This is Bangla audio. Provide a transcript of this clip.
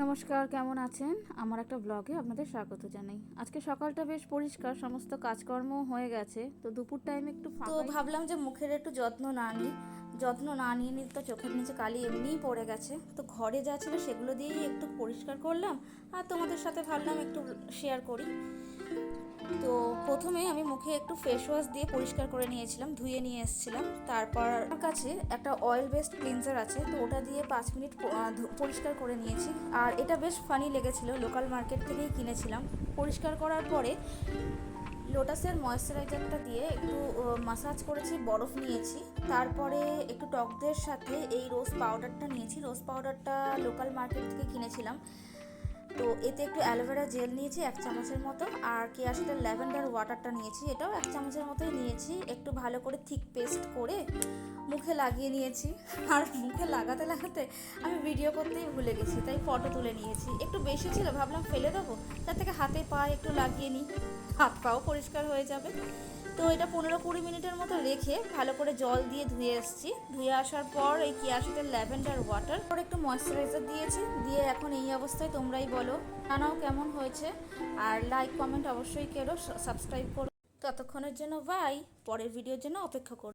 নমস্কার কেমন আছেন? আমার একটা ব্লগে আপনাদের স্বাগত জানাই। আজকে সকালটা বেশ পরিষ্কার সমস্ত কাজকর্ম হয়ে গেছে। তো দুপুর টাইমে একটু তো ভাবলাম যে মুখের একটু যত্ন না নিই। যত্ন না নিয়ে নিতে তো চোখের নিচে কালি এমনিই পড়ে গেছে। তো ঘরে যা ছিল সেগুলো দিয়েই একটু পরিষ্কার করলাম আর তোমাদের সাথে ভাবলাম একটু শেয়ার করি। তো প্রথমে আমি মুখে একটু ফেস ওয়াশ দিয়ে পরিষ্কার করে নিয়েছিলাম, ধুয়ে নিয়ে এসেছিলাম। তারপর আমার কাছে একটা অয়েল বেসড ক্লিনজার আছে, তো ওটা দিয়ে পাঁচ মিনিট পরিষ্কার করে নিয়েছি। আর এটা বেশ ফানি লেগেছিল লোকাল মার্কেট থেকেই কিনেছিলাম। পরিষ্কার করার পরে লোটাসের ময়েশ্চারাইজারটা দিয়ে একটু মাসাজ করেছি, বরফ নিয়েছি। তারপরে একটু টকদের সাথে এই রোজ পাউডারটা নিয়েছি। রোজ পাউডারটা লোকাল মার্কেট থেকে কিনেছিলাম। তো এতে একটু অ্যালোভেরা জেল নিয়েছি, এক চামচের মতো। আর কেয়াশিটার ল্যাভেন্ডার ওয়াটারটা নিয়েছি, এটাও এক চামচের মতোই নিয়েছি। একটু ভালো করে থিক পেস্ট করে মুখে লাগিয়ে নিয়েছি। আর মুখে লাগাতে লাগাতে আমি ভিডিও করতেই ভুলে গেছি, তাই ফটো তুলে নিয়েছি। একটু বেশি ছিল, ভাবলাম ফেলে দেবো। তার থেকে পা একটু লাগিয়ে নিই। হাত পাও পরিষ্কার হয়ে যাবে। তো এটা পনেরো কুড়ি মিনিটের মতো রেখে ভালো করে জল দিয়ে ধুয়ে এসেছি ধুয়ে আসার পর এই কিয়াশিটের ল্যাভেন্ডার ওয়াটার পর একটু ময়শ্চারাইজার দিয়েছি। দিয়ে এখন এই অবস্থায় তোমরাই বলো, জানাও কেমন হয়েছে। আর লাইক কমেন্ট অবশ্যই করো সাবস্ক্রাইব করো। ততক্ষণের জন্য বাই পরের ভিডিওর জন্য অপেক্ষা করো।